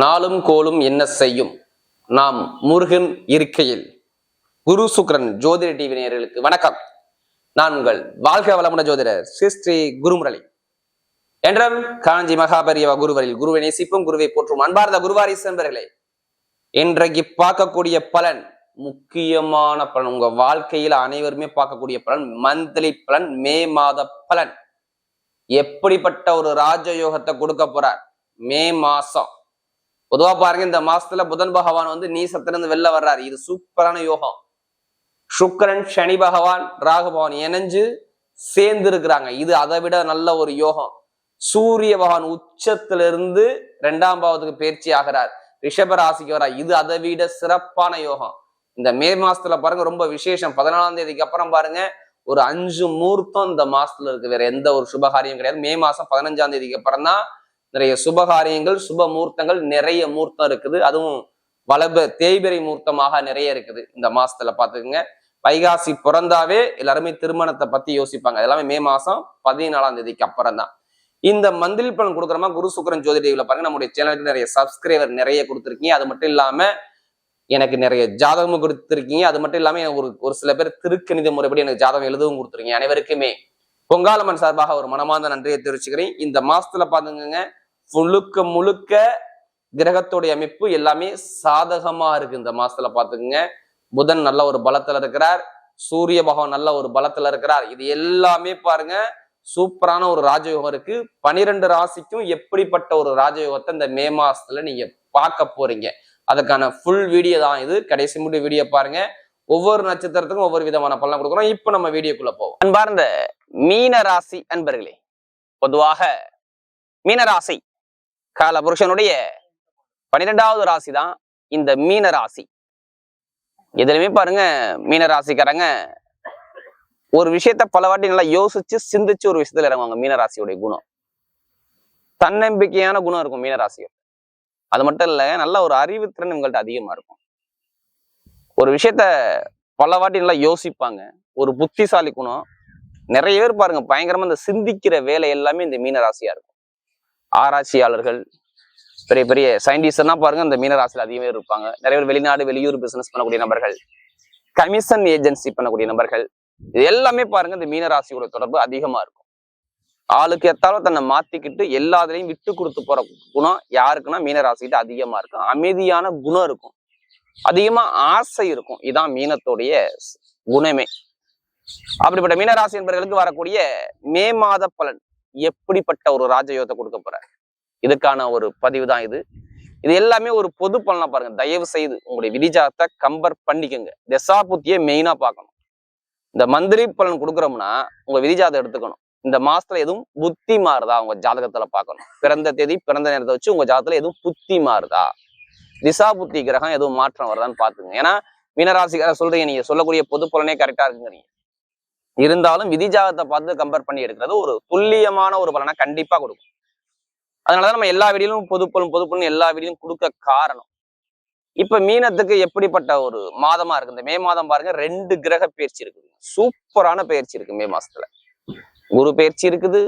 நாளும் கோலும் என்ன செய்யும்? நாம் முருகன் இருக்கையில். குரு சுக்ரன் ஜோதிட டிவி நேயர்களுக்கு வணக்கம். நான் உங்கள் வாழ்க வளமுட ஜோதிடர் ஸ்ரீ ஸ்ரீ குருமுரளி. என்றும் காஞ்சி மகாபரியவ குருவரில் குருவை நேசிப்பும் குருவை போற்றும் அன்பார்ந்த குருவாரி சென்பர்களே இன்றைக்கு பார்க்கக்கூடிய பலன் முக்கியமான பலன் உங்க வாழ்க்கையில அனைவருமே பார்க்கக்கூடிய பலன் மந்த்லி பலன் மே மாத பலன். எப்படிப்பட்ட ஒரு ராஜயோகத்தை கொடுக்க போறார்? மே மாசம். பொதுவா பாருங்க இந்த மாசத்துல புதன் பகவான் வந்து நீசத்திலிருந்து வெளில வர்றாரு. இது சூப்பரான யோகம். சுக்கரன் சனி பகவான் ராகு பகவான் இணைஞ்சு சேர்ந்து இருக்கிறாங்க இது அதை விட நல்ல ஒரு யோகம். சூரிய பகவான் உச்சத்திலிருந்து ரெண்டாம் பாவத்துக்கு பயிற்சி ஆகிறார். ரிஷப ராசிக்கு வரா இது அதை விட சிறப்பான யோகம். இந்த மே மாசத்துல பாருங்க ரொம்ப விசேஷம். பதினாலாம் தேதிக்கு அப்புறம் பாருங்க ஒரு அஞ்சு மூர்த்தம் இந்த மாசத்துல இருக்கு. வேற எந்த ஒரு சுபகாரியம் கிடையாது. மே மாசம் பதினஞ்சாம் தேதிக்கு அப்புறம் தான் நிறைய சுபகாரியங்கள் சுப மூர்த்தங்கள் நிறைய மூர்த்தம் இருக்குது. அதுவும் வளப தேய்பிரை மூர்த்தமாக நிறைய இருக்குது இந்த மாசத்துல பாத்துக்கோங்க வைகாசி பிறந்தாவே எல்லாருமே திருமணத்தை பத்தி யோசிப்பாங்க. எல்லாமே மே மாசம் பதினாலாம் தேதிக்கு அப்புறம் தான் இந்த மந்திரி பலன் கொடுக்குறமா குரு சுக்கரன் ஜோதி பாருங்க. நம்முடைய சேனலுக்கு நிறைய சப்ஸ்கிரைபர் நிறைய கொடுத்துருக்கீங்க. அது மட்டும் இல்லாம எனக்கு நிறைய ஜாதகமும் கொடுத்துருக்கீங்க. அது மட்டும் இல்லாம ஒரு ஒரு சில பேர் திருக்கணித முறைப்படி எனக்கு ஜாதகம் எழுதவும் கொடுத்துருக்கீங்க. அனைவருக்குமே பொங்காலம்மன் சார்பாக ஒரு மனமார்ந்த நன்றியை தெரிவிச்சுக்கிறேன். இந்த மாசத்துல பாத்துங்க முழுக்க முழுக்க கிரகத்துடைய அமைப்பு எல்லாமே சாதகமா இருக்கு இந்த மாசத்துல பாத்துக்கோங்க புதன் நல்ல ஒரு பலத்துல இருக்கிறார். சூரிய பகவான் நல்ல ஒரு பலத்துல இருக்கிறார். இது எல்லாமே பாருங்க சூப்பரான ஒரு ராஜயோகம் இருக்கு. பனிரெண்டு ராசிக்கும் எப்படிப்பட்ட ஒரு ராஜயோகத்தை இந்த மே மாசத்துல நீங்க பார்க்க போறீங்க. அதுக்கான ஃபுல் வீடியோ தான் இது. கடைசி முடி வீடியோ பாருங்க. ஒவ்வொரு நட்சத்திரத்துக்கும் ஒவ்வொரு விதமான பலன் கொடுக்குறோம். இப்போ நம்ம வீடியோக்குள்ள போவோம். அன்பார்ந்த மீன ராசி அன்பர்களே பொதுவாக மீனராசி கால புருஷனுடைய பன்னிரெண்டாவது ராசி தான் இந்த மீன ராசி எதுலையுமே பாருங்க மீன ராசிக்காரங்க ஒரு விஷயத்த பல வாட்டி நல்லா யோசிச்சு சிந்திச்சு ஒரு விஷயத்துல இறங்குவாங்க. மீனராசியுடைய குணம். தன்னம்பிக்கையான குணம் இருக்கும் மீனராசிகள் அது மட்டும் இல்ல நல்ல ஒரு அறிவுத்திறன் உங்கள்ட்ட அதிகமா இருக்கும். ஒரு விஷயத்த பல வாட்டி நல்லா யோசிப்பாங்க. ஒரு புத்திசாலி குணம். நிறைய பேர் பாருங்க பயங்கரமா இந்த சிந்திக்கிற வேலை எல்லாமே இந்த மீனராசியா இருக்கும். ஆராய்ச்சியாளர்கள் பெரிய பெரிய சயின்டிஸ்ட்னா பாருங்க இந்த மீனராசியில் அதிகமே இருப்பாங்க. நிறைய பேர் வெளிநாடு வெளியூர் பிசினஸ் பண்ணக்கூடிய நபர்கள் கமிஷன் ஏஜென்சி பண்ணக்கூடிய நபர்கள் இது எல்லாமே பாருங்க இந்த மீனராசியோட தொடர்பு அதிகமா இருக்கும். ஆளுக்கு எத்தாலும் தன்னை மாத்திக்கிட்டு எல்லாத்துலையும் விட்டு கொடுத்து போற குணம் யாருக்குன்னா மீனராசிக்கிட்ட அதிகமா இருக்கும். அமைதியான குணம் இருக்கும். அதிகமா ஆசை இருக்கும். இதான் மீனத்துடைய குணமே. அப்படிப்பட்ட மீனராசி என்பவர்களுக்கு வரக்கூடிய மே மாத பலன். எப்படிப்பட்ட ஒரு ராஜயோகத்தை கொடுக்க போற இதுக்கான ஒரு பதிவு தான் இது. இது எல்லாமே ஒரு பொது பலனா பாருங்க. தயவு செய்து உங்களுடைய விதிஜாதத்தை கம்பேர் பண்ணிக்கோங்க. தசாபுத்தியை மெயினா பார்க்கணும். இந்த மந்திரி பலன் கொடுக்குறோம்னா உங்க விதிஜாதம் எடுத்துக்கணும். இந்த மாசத்துல எதுவும் புத்தி மாறுதா உங்க ஜாதகத்துல பார்க்கணும். பிறந்த தேதி பிறந்த நேரத்தை வச்சு உங்க ஜாதகத்துல எதுவும் புத்தி மாறுதா? திசா புத்தி கிரகம் எதுவும் மாற்றம் வருதான்னு பாத்துங்க ஏன்னா மீனராசிக்கார சொல்றீங்க நீங்க சொல்லக்கூடிய பொது பலனே கரெக்டா இருக்குங்கிறீங்க. இருந்தாலும் விதி ஜாதகத்தை பார்த்து கம்பேர் பண்ணி எடுக்கிறது ஒரு துல்லியமான ஒரு பலனை கண்டிப்பா கொடுக்கும். அதனாலதான் நம்ம எல்லா வீடியிலும் பொதுப்பலும் பொதுப்பலும் எல்லா வீடியிலும் கொடுக்க காரணம். இப்ப மீனத்துக்கு எப்படிப்பட்ட ஒரு மாதமா இருக்கு? இந்த மே மாதம் பாருங்க ரெண்டு கிரக பயிற்சி இருக்குது சூப்பரான பயிற்சி இருக்கு மே மாசத்துல. குரு பயிற்சி இருக்குது.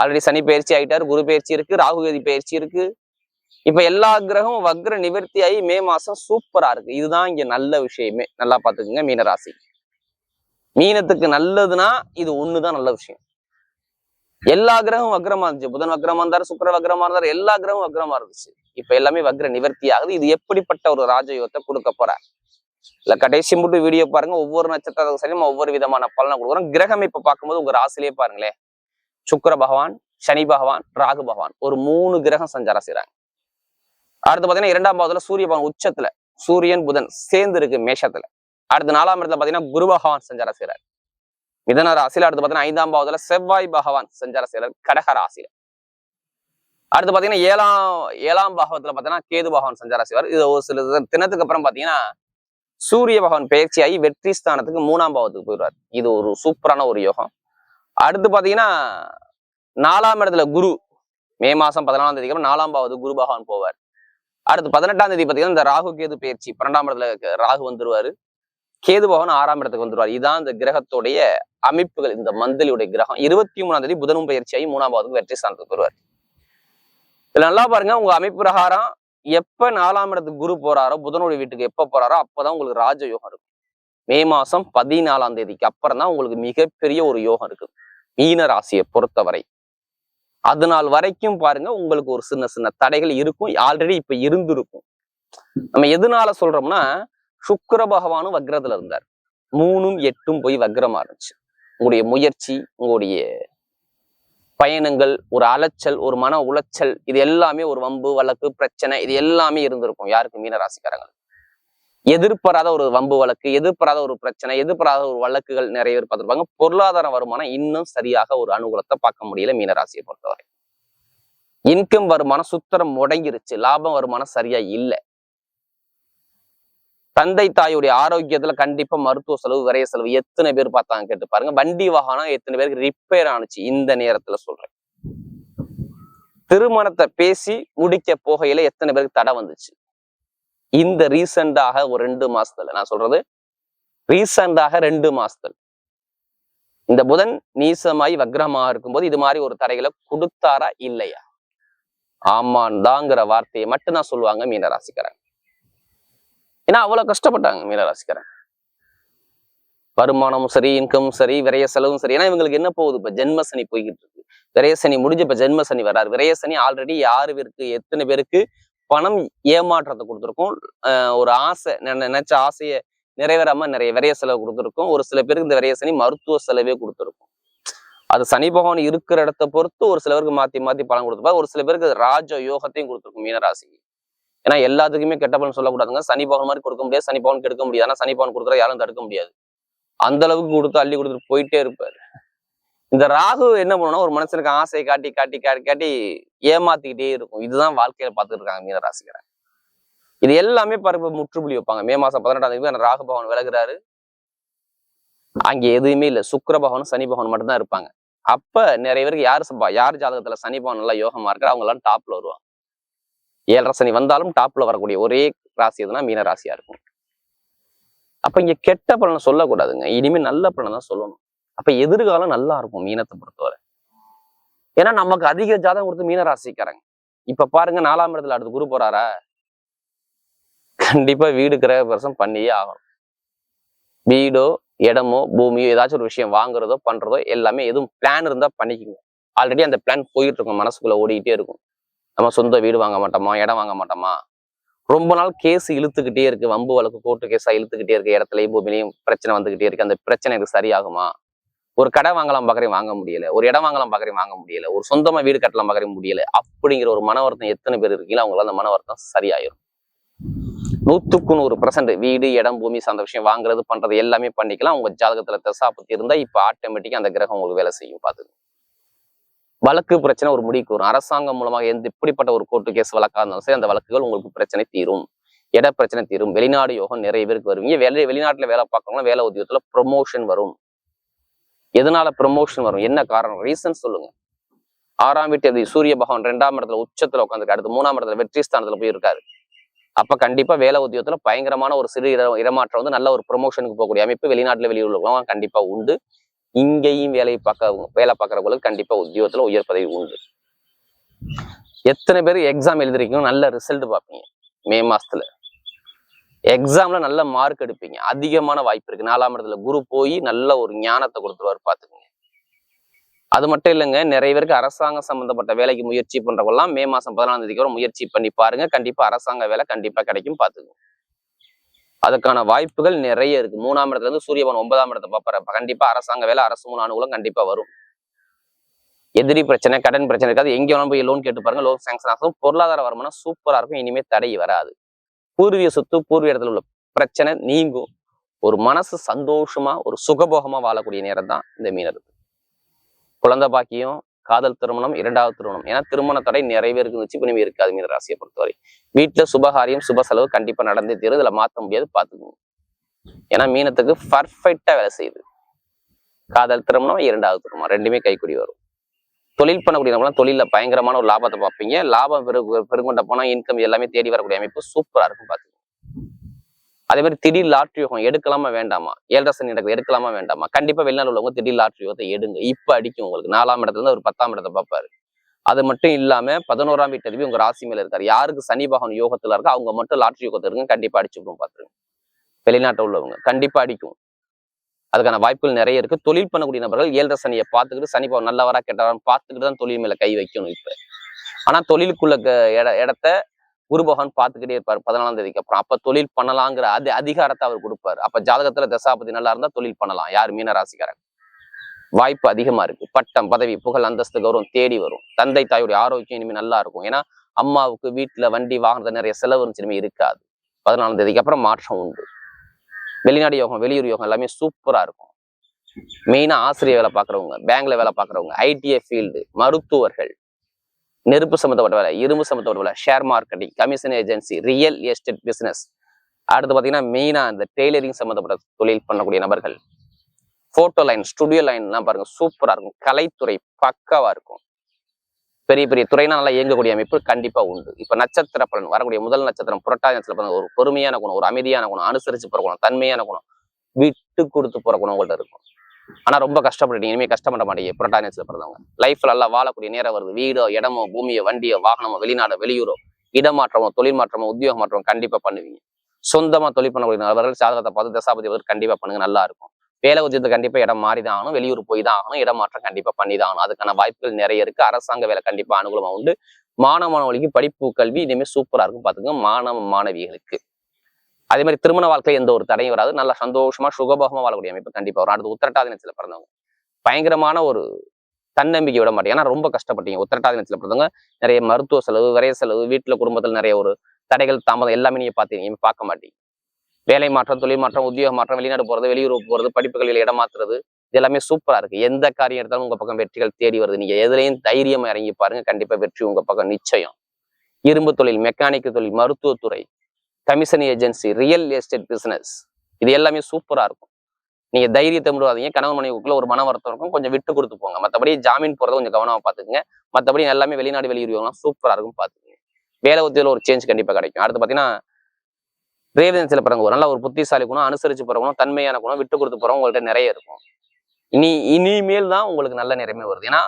ஆல்ரெடி சனி பயிற்சி ஆயிட்டாரு குரு பயிற்சி இருக்கு ராகுகதி பயிற்சி இருக்கு. இப்ப எல்லா கிரகமும் வக்ர நிவர்த்தி ஆகி மே மாசம் சூப்பரா இருக்கு. இதுதான் இங்க நல்ல விஷயமே. நல்லா பாத்துக்குங்க மீனராசி. மீனத்துக்கு நல்லதுன்னா இது ஒண்ணுதான் நல்ல விஷயம். எல்லா கிரகமும் வக்ரமா இருந்துச்சு. புதன் வக்ரமா இருந்தாரு சுக்கர வக்ரமா இருந்தாரு எல்லா கிரகமும் வக்ரமா இருந்துச்சு. இப்ப எல்லாமே வக்ர நிவர்த்தி ஆகுது இது எப்படிப்பட்ட ஒரு ராஜயோகத்தை கொடுக்க போற? இல்ல கடைசி மட்டும் வீடியோ பாருங்க. ஒவ்வொரு நட்சத்திரத்துக்கு சரி நம்ம ஒவ்வொரு விதமான பலனை கொடுக்குறோம். கிரகம் இப்ப பார்க்கும்போது உங்க ராசிலேயே பாருங்களேன். சுக்கர பகவான் சனி பகவான் ராகு பகவான். ஒரு மூணு கிரகம் சஞ்சாரம் செய்றாங்க. அடுத்து பாத்தீங்கன்னா இரண்டாம் பாவத்துல சூரிய பகவான் உச்சத்துல. சூரியன் புதன் சேர்ந்து இருக்கு மேஷத்துல. அடுத்து நாலாம் இடத்துல பாத்தீங்கன்னா குரு பகவான் சஞ்சார செய்றாரு. மிதன ராசியில அடுத்து பாத்தீங்கன்னா ஐந்தாம் பாவத்துல செவ்வாய் பகவான் சஞ்சார செய்றாரு கடக ராசியில. அடுத்து பாத்தீங்கன்னா ஏழாம் ஏழாம் பாகவத்துல பாத்தீங்கன்னா கேது பகவான் சஞ்சார செய்வார். இது ஒரு சில தினத்துக்கு அப்புறம் பாத்தீங்கன்னா சூரிய பகவான் பயிற்சியாகி வெற்றி ஸ்தானத்துக்கு மூணாம் பாவத்துக்கு போயிடுவார். இது ஒரு சூப்பரான ஒரு யோகம். அடுத்து பாத்தீங்கன்னா நாலாம் இடத்துல குரு மே மாசம் பதினாலாம் தேதிக்கு அப்புறம் நாலாம் பாவது குரு பகவான் போவார். அடுத்து பதினெட்டாம் தேதி பாத்தீங்கன்னா இந்த ராகு கேது பயிற்சி பன்னெண்டாம் இடத்துல ராகு வந்துருவாரு. கேது பகவான் ஆறாம் இடத்துக்கு வந்துருவார். இதான் இந்த கிரகத்துடைய அமைப்புகள் இந்த மந்திலியுடைய கிரகம். இருபத்தி மூணாம் தேதி புதனும் பயிற்சியாகி மூணாம் பாவத்துக்கு வெற்றி ஸ்தானத்துக்கு வருவார். இதுல நல்லா பாருங்க உங்க அமைப்பு பிரகாரம் எப்ப நாலாம் இடத்துக்கு குரு போறாரோ புதனுடைய வீட்டுக்கு எப்ப போறாரோ அப்பதான் உங்களுக்கு ராஜ யோகம் இருக்கும். மே மாசம் பதினாலாம் தேதிக்கு அப்புறம் தான் உங்களுக்கு மிகப்பெரிய ஒரு யோகம் இருக்குது மீன ராசியை பொறுத்தவரை. அது நாள் வரைக்கும் பாருங்க உங்களுக்கு ஒரு சின்ன சின்ன தடைகள் இருக்கும். ஆல்ரெடி இப்ப இருந்திருக்கும். நம்ம எதனால சொல்றோம்னா சுக்கர பகவானும் வக்ரத்துல இருந்தார். மூணும் எட்டும் போய் வக்ரமா இருந்துச்சு. உங்களுடைய முயற்சி உங்களுடைய பயணங்கள் ஒரு அலைச்சல் ஒரு மன உளைச்சல் இது எல்லாமே ஒரு வம்பு வழக்கு பிரச்சனை இது எல்லாமே இருந்திருக்கும். யாருக்கு? மீன ராசிக்காரங்களுக்கு எதிர்பாராத ஒரு வம்பு வழக்கு எதிர்பாராத ஒரு பிரச்சனை எதிர்பாராத ஒரு வழக்குகள் நிறைய பேர் பார்த்துருப்பாங்க. பொருளாதார வருமானம் இன்னும் சரியாக ஒரு அனுகூலத்தை பார்க்க முடியல மீனராசியை பொறுத்தவரை. இன்கம் வருமானம் சுத்தரம் முடங்கிருச்சு. லாபம் வருமானம் சரியா இல்லை. தந்தை தாயுடைய ஆரோக்கியத்துல கண்டிப்பா மருத்துவ செலவு விரைய செலவு எத்தனை பேர் பார்த்தாங்க கேட்டு பாருங்க. வண்டி வாகனம் எத்தனை பேருக்கு ரிப்பேர் ஆனுச்சு இந்த நேரத்துல சொல்றேன். திருமணத்தை பேசி முடிக்க போகையில எத்தனை பேருக்கு தடை வந்துச்சு? இந்த ரீசண்டாக ஒரு ரெண்டு மாசத்துல. நான் சொல்றது ரீசண்டாக ரெண்டு மாசத்துல. இந்த புதன் நீசமாய் வக்ரமா இருக்கும்போது இது மாதிரி ஒரு தடைகளை கொடுத்தாரா இல்லையா? ஆமான் தாங்கிற வார்த்தையை மட்டும்தான் சொல்லுவாங்க மீனராசிக்காரங்க. ஏன்னா அவ்வளவு கஷ்டப்பட்டாங்க மீனராசிக்காரன். வருமானமும் சரி இன்கமும் சரி விரைய செலவும் சரி. ஏன்னா இவங்களுக்கு என்ன போகுது? இப்ப ஜென்ம சனி போய்கிட்டு இருக்கு. விரையசனி முடிஞ்ச இப்ப ஜென்ம சனி விரையசனி ஆல்ரெடி யாரு பேருக்கு எத்தனை பேருக்கு பணம் ஏமாற்றத்தை கொடுத்துருக்கோம்? ஆஹ் ஒரு ஆசை நினைச்ச ஆசையை நிறைவேறாம நிறைய விரைய செலவு கொடுத்துருக்கோம். ஒரு சில பேருக்கு இந்த விரைய சனி மருத்துவ செலவே கொடுத்துருக்கும். அது சனி பகவான் இருக்கிற இடத்த பொறுத்து ஒரு சிலருக்கு மாத்தி மாத்தி பலன் கொடுத்துருப்பாங்க ஒரு சில பேருக்கு ராஜ யோகத்தையும் கொடுத்துருக்கும் மீனராசிக்கு. ஏன்னா எல்லாத்துக்குமே கெட்ட பலன் சொல்லக்கூடாதுங்க. சனி பவன் மாதிரி கொடுக்க முடியாது. சனி பவன் கெடுக்க முடியாது. ஆனா சனி பவன் கொடுக்குற யாரும் தடுக்க முடியாது. அந்த அளவுக்கு கொடுத்து அள்ளி கொடுத்துட்டு போயிட்டே இருப்பாரு. இந்த ராகு என்ன பண்ணணும் ஒரு மனுஷனுக்கு ஆசையை காட்டி காட்டி காட்டி காட்டி ஏமாத்திக்கிட்டே இருக்கும். இதுதான் வாழ்க்கையில பார்த்துட்டு இருக்காங்க மீனராசிக்கிறேன் இது எல்லாமே பருப்பு முற்றுப்புள்ளி வைப்பாங்க. மே மாசம் பதினெட்டாம் தேதி அந்த ராகு பவன் விலகுறாரு. அங்கே எதுவுமே இல்லை. சுக்கர பகவானும் சனி பகவான் மட்டும்தான் இருப்பாங்க. அப்ப நிறைய பேருக்கு யார் சம்பா யார் ஜாதகத்துல சனி பவன் நல்லா யோகமா இருக்கிற அவங்க எல்லாம் டாப்ல வருவாங்க. ஏழரை சனி வந்தாலும் டாப்ல வரக்கூடிய ஒரே ராசி எதுனா மீன ராசியா இருக்கும். அப்ப இங்க கெட்ட பலனை சொல்லக்கூடாதுங்க. இனிமே நல்ல பலனை தான் சொல்லணும். அப்ப எதிர்காலம் நல்லா இருக்கும் மீனத்தை பொறுத்தவரை. ஏன்னா நமக்கு அதிக ஜாதகம் கொடுத்து மீன ராசிக்காரங்க. இப்ப பாருங்க நாலாம் இடத்துல அடுத்து குரு போறாரா? கண்டிப்பா வீடு கிரக பிரசம் பண்ணியே ஆகணும். வீடோ இடமோ பூமியோ ஏதாச்சும் ஒரு விஷயம் வாங்குறதோ பண்றதோ எல்லாமே எதுவும் பிளான் இருந்தா பண்ணிக்கோங்க. ஆல்ரெடி அந்த பிளான் போயிட்டு இருக்கும். மனசுக்குள்ள ஓடிக்கிட்டே இருக்கும். நம்ம சொந்த வீடு வாங்க மாட்டோமா இடம் வாங்க மாட்டோமா? ரொம்ப நாள் கேஸ் இழுத்துக்கிட்டே இருக்கு. வம்பு வழக்கு கோர்ட்டு கேஸா இழுத்துக்கிட்டே இருக்கு. இடத்துலயும் பூமிலையும் பிரச்சனை வந்துகிட்டே இருக்கு. அந்த பிரச்சனை எனக்கு சரியாகுமா? ஒரு கடை வாங்கலாம் பாக்குறேன் வாங்க முடியல. ஒரு இடம் வாங்கலாம் பாக்குறேன் வாங்க முடியல. ஒரு சொந்தமா வீடு கட்டலாம் பாக்குறேன் முடியல. அப்படிங்கிற ஒரு மன வருத்தம் எத்தனை பேர் இருக்கீங்களோ அவங்களால அந்த மன வருத்தம் சரியாயிரும். நூத்துக்கு நூறு பர்சன்ட் வீடு இடம் பூமி சார்ந்த விஷயம் வாங்குறது பண்றது எல்லாமே பண்ணிக்கலாம். உங்க ஜாதகத்துல தசாபத்தி இருந்தா இப்ப ஆட்டோமேட்டிக்கா அந்த கிரகம் உங்களுக்கு வேலை செய்யும் பாத்துக்கோங்க வழக்கு பிரச்சனை ஒரு முடிவுக்கு வரும். அரசாங்கம் மூலமாக எந்த இப்படிப்பட்ட ஒரு கோர்ட்டு கேஸ் வழக்கா இருந்தாலும் சரி அந்த வழக்குகள் உங்களுக்கு பிரச்சனை தீரும். இட பிரச்சனை தீரும். வெளிநாடு யோகம் நிறைய பேருக்கு வருவீங்க வெளி வெளிநாட்டுல வேலை பார்க்கறவங்க வேலை உத்தியோகத்தில் ப்ரொமோஷன் வரும். எதனால ப்ரொமோஷன் வரும்? என்ன காரணம்? ரீசன் சொல்லுங்க. ஆறாம் வீட்டு சூரிய பகவான் ரெண்டாம் இடத்துல உச்சத்துல உட்காந்துருக்கு அடுத்து மூணாம் இடத்துல வெற்றி ஸ்தானத்துல போய் இருக்காரு. அப்ப கண்டிப்பா வேலை உத்தியோகத்துல பயங்கரமான ஒரு சிறு இட இடமாற்றம் வந்து நல்ல ஒரு ப்ரொமோஷனுக்கு போகக்கூடிய அமைப்பு வெளிநாட்டுல வெளியூர்ல கண்டிப்பா உண்டு. இங்கேயும் வேலை பார்க்க வேலை பார்க்குறவங்களுக்கு கண்டிப்பா உத்தியோகத்துல உயர் பதவி உண்டு. எத்தனை பேர் எக்ஸாம் எழுதிருக்கீங்க நல்ல ரிசல்ட் பார்ப்பீங்க மே மாசத்துல. எக்ஸாம்ல நல்ல மார்க் எடுப்பீங்க அதிகமான வாய்ப்பு இருக்கு. நாலாம் இடத்துல குரு போய் நல்ல ஒரு ஞானத்தை கொடுத்துருவாரு பாத்துக்கோங்க அது மட்டும் இல்லைங்க நிறைய பேருக்கு அரசாங்கம் சம்பந்தப்பட்ட வேலைக்கு முயற்சி பண்றவங்கலாம் மே மாசம் பதினாலாம் தேதிக்கு முயற்சி பண்ணி பாருங்க கண்டிப்பா அரசாங்க வேலை கண்டிப்பா கிடைக்கும் பார்த்துக்கோங்க. அதுக்கான வாய்ப்புகள் நிறைய இருக்கு. மூணாம் இடத்துல இருந்து சூரியபவன் ஒன்பதாம் இடத்தை பார்ப்பாரு. கண்டிப்பா அரசாங்க வேலை அரசு மூணு அனுகூலம் கண்டிப்பா வரும். எதிரி பிரச்சனை கடன் பிரச்சனை இருக்காது. எங்க வேணாலும் போய் லோன் கேட்டு பாருங்க. லோன் சாங்ஷன் ஆகும். பொருளாதார வருமானம் சூப்பரா இருக்கும். இனிமே தடை வராது. பூர்வீக சொத்து பூர்வீக இடத்துல உள்ள பிரச்சனை நீங்கும். ஒரு மனசு சந்தோஷமா ஒரு சுகபோகமா வாழக்கூடிய நேரம் தான் இந்த மீனருக்கு. குழந்தை பாக்கியம் காதல் திருமணம் இரண்டாவது திருமணம். ஏன்னா திருமண தடை நிறைய பேருக்கு இருக்காது மீன ராசியை பொறுத்தவரை. வீட்டுல சுபகாரியம் சுப செலவு கண்டிப்பா நடந்தே தீரும். இதுல மாத்த முடியாது பாத்துக்கோங்க ஏன்னா மீனத்துக்கு பர்ஃபெக்டா வேலை செய்யுது. காதல் திருமணம் இரண்டாவது திருமணம். ரெண்டுமே கைக்குடி வரும். தொழில் பண்ணக்கூடியவங்களாம் தொழில பயங்கரமான ஒரு லாபத்தை பார்ப்பீங்க. லாபம் பெரு பெருங்கொண்ட போனால் இன்கம் எல்லாமே தேடி வரக்கூடிய அமைப்பு சூப்பரா இருக்கும் பார்த்து அதே மாதிரி திடீர் லாட்ரி யோகம் எடுக்கலாமா வேண்டாமா? ஏழரை சனி நடக்குது எடுக்கலாமா வேண்டாமா? கண்டிப்பா வெளிநாடு உள்ளவங்க திடீர் லாட்ரி யோகத்தை எடுங்க. இப்ப அடிக்கும் உங்களுக்கு. நாலாம் இடத்துல இருந்து ஒரு பத்தாம் இடத்தை பார்ப்பாரு. அது மட்டும் இல்லாம பதினோராம் வீட்டு அதிபதி உங்க ராசி மேல இருக்காரு. யாருக்கு சனி பகவான் யோகத்துல இருக்கோ அவங்க மட்டும் லாட்ரி யோகத்தை இருக்குங்க கண்டிப்பா அடிச்சு பாத்துருங்க வெளிநாட்டில் உள்ளவங்க. கண்டிப்பா அடிக்கும். அதுக்கான வாய்ப்புகள் நிறைய இருக்கு. தொழில் பண்ணக்கூடிய நபர்கள் ஏழரை சனியை பார்த்துக்கிட்டு சனி பகவான் நல்லவரா கெட்டவரான்னு பார்த்துக்கிட்டு தான் தொழில் மேல கை வைக்கணும் இப்ப. ஆனா தொழிலுக்குள்ள இட இடத்த குரு பகவான் பார்த்துக்கிட்டே இருப்பார் பதினாலாம் தேதிக்கு அப்புறம். அப்ப தொழில் பண்ணலாங்கிற அது அதிகாரத்தை அவர் கொடுப்பார். அப்ப ஜாதகத்துல தசாபதி நல்லா இருந்தா தொழில் பண்ணலாம். யார்? மீன ராசிக்காரங்க. வாய்ப்பு அதிகமா இருக்கு. பட்டம் பதவி புகழ் அந்தஸ்து கௌரவம் தேடி வரும். தந்தை தாயுடைய ஆரோக்கியம் இனிமே நல்லா இருக்கும். ஏன்னா அம்மாவுக்கு வீட்டுல வண்டி வாகனத்தை நிறைய செலவு இருந்துச்சு இனிமே இருக்காது. பதினாலாம் தேதிக்கு அப்புறம் மாற்றம் உண்டு. வெளிநாடு யோகம் வெளியூர் யோகம் எல்லாமே சூப்பரா இருக்கும். மெயினா ஆசிரியர் வேலை பார்க்குறவங்க பேங்க்ல வேலை பார்க்குறவங்க ஐடிஐ ஃபீல்டு மருத்துவர்கள் நெருப்பு சம்மந்தப்பட்ட வேலை இரும்பு சம்மந்தப்பட்ட வேலை share marketing commission agency real estate business அடுத்து பார்த்தீங்கன்னா மெயினா இந்த டெய்லரிங் சம்மந்தப்பட்ட தொழில் பண்ணக்கூடிய நபர்கள். ஃபோட்டோ லைன் ஸ்டுடியோ லைன்லாம் பாருங்க சூப்பரா இருக்கும். கலைத்துறை பக்காவா இருக்கும். பெரிய பெரிய துறைனா நல்லா இயங்கக்கூடிய அமைப்பு கண்டிப்பா உண்டு. இப்ப நட்சத்திர பலன் வரக்கூடிய முதல் நட்சத்திரம் புரட்டாதி நட்சத்திர ஒரு பொறுமையான குணம் ஒரு அமைதியான குணம் அனுசரிச்சு போகிற குணம் தன்மையான குணம் விட்டு கொடுத்து போற குணம் உங்கள்கிட்ட இருக்கும். ஆனா ரொம்ப கஷ்டப்பட்டுட்டீங்க. இனிமேல் கஷ்டப்பட மாட்டீங்க. புரட்டாதி பிறந்தவங்க. லைஃப்ல நல்லா வாழக்கூடிய நேரம் வருது. வீடோ இடமோ பூமியோ வண்டியோ வாகனமோ வெளிநாடோ வெளியூரோ இடமாற்றமோ தொழில் மாற்றமோ உத்தியோக மாற்றமோ கண்டிப்பா பண்ணுவீங்க. சொந்தமா தொழில் பண்ணக்கூடிய நபர்கள் சாதகத்தை பார்த்து தசாபதி வந்து கண்டிப்பா பண்ணுங்க. நல்லா இருக்கும். வேலை உத்தியத்தை கண்டிப்பா இடம் மாறி தான் ஆகணும். வெளியூர் போய் தான் ஆகணும். இடம் மாற்றம் கண்டிப்பா பண்ணி தான் ஆகணும். அதுக்கான வாய்ப்புகள் நிறைய இருக்கு. அரசாங்க வேலை கண்டிப்பா அனுகூலமாக உண்டு. மாணவ மாணவர்களுக்கு படிப்பு கல்வி இனிமே சூப்பரா இருக்கும். பார்த்துங்க மாணவ மாணவிகளுக்கு. அதே மாதிரி திருமண வாழ்க்கை எந்த ஒரு தடையும் வராது. நல்லா சந்தோஷமா சுகபோகமா வாழக்கூடிய அமைப்பு கண்டிப்பா வரும். அடுத்து உத்திரட்டாதி நட்சத்திரத்துல பிறந்தவங்க. பயங்கரமான ஒரு தன்னம்பிக்கை விட மாட்டேன் ஏன்னா ரொம்ப கஷ்டப்பட்டீங்க. உத்திரட்டாதி நட்சத்திரத்துல பிறந்தவங்க. நிறைய மருத்துவ செலவு விரைய செலவு வீட்டுல குடும்பத்துல நிறைய ஒரு தடைகள் தாமதம் எல்லாமே நீங்க பாத்தீங்க. பார்க்க மாட்டீங்க. வேலை மாற்றம் தொழில் மாற்றம் உத்தியோக மாற்றம் வெளிநாடு போறது வெளியூர் போறது படிப்புகளில் இடம் மாத்துறது இது எல்லாமே சூப்பரா இருக்கு. எந்த காரியம் எடுத்தாலும் உங்க பக்கம் வெற்றிகள் தேடி வருது. நீங்க எதுலையும் தைரியமா இறங்கி பாருங்க. கண்டிப்பா வெற்றி உங்க பக்கம் நிச்சயம். இரும்பு தொழில் மெக்கானிக் தொழில் மருத்துவத்துறை commission agency real estate business இது எல்லாமே சூப்பரா இருக்கும். நீங்க தைரியத்தை விடுவாதீங்க கணவன் மனைவிக்குள்ள ஒரு மன வருத்தம் இருக்கும். கொஞ்சம் விட்டு கொடுத்து போங்க. மத்தபடி ஜாமீன் போறத கொஞ்சம் கவனமா பார்த்துக்குங்க மத்தபடி எல்லாமே வெளிநாடு வெளியூர் சூப்பரா இருக்கும் பார்த்துக்குங்க வேலை உத்தியில் ஒரு சேஞ்ச் கண்டிப்பா கிடைக்கும். அடுத்து பாத்தீங்கன்னா ரேவதன்சில பிறகு ஒரு நல்ல ஒரு புத்திசாலி குணம் அனுசரிச்சு போறவங்களும் தன்மையான குணம் விட்டு கொடுத்து போறவங்க உங்கள்கிட்ட நிறைய இருக்கும். இனி இனிமேல் தான் உங்களுக்கு நல்ல நிறைமை வருது. ஏன்னா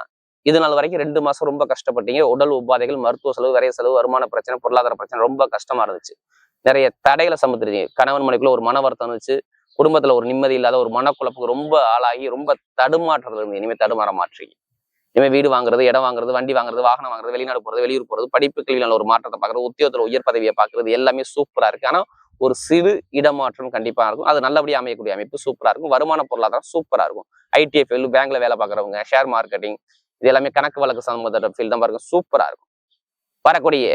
இது நாள் வரைக்கும் ரெண்டு மாசம் ரொம்ப கஷ்டப்பட்டீங்க. உடல் உபாதைகள் மருத்துவ செலவு விரைய செலவு வருமான பிரச்சனை பொருளாதார பிரச்சனை ரொம்ப கஷ்டமா இருந்துச்சு. நிறைய தடைகளை சமத்துறீங்க கணவன் மனைக்குள்ள ஒரு மன வருத்தம் இருந்துச்சு குடும்பத்துல ஒரு நிம்மதி இல்லாத ஒரு மனக்குழப்புக்கு ரொம்ப ஆளாகி ரொம்ப தடுமாற்றத்துல இருந்து இனிமே தடுமாற மாற்றீங்க இனிமேல் வீடு வாங்குறது இடம் வாங்குறது வண்டி வாங்குறது வாகனம் வாங்குறது வெளிநாடு போறது வெளியூர் போறது படிப்பு கல்வியில ஒரு மாற்றத்தை பார்க்கறது உத்தியோகத்துல உயர் பதவியை பாக்குறது எல்லாமே சூப்பரா இருக்கு. ஆனா ஒரு சிறு இடமாற்றம் கண்டிப்பா இருக்கும். அது நல்லபடியாக அமையக்கூடிய அமைப்பு சூப்பரா இருக்கும். வருமான பொருளாதாரம் சூப்பரா இருக்கும். ஐடிஎஃப் பேங்க்ல வேலை பார்க்குறவங்க ஷேர் மார்க்கெட்டிங் இது எல்லாமே கணக்கு வழக்கு சம்பந்த ஃபீல்ட் தான் பாருங்க. சூப்பரா இருக்கும். வரக்கூடிய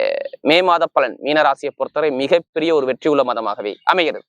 மே மாத பலன் மீனராசியை பொறுத்தவரை மிகப்பெரிய ஒரு வெற்றி உள்ள மதமாகவே அமைகிறது.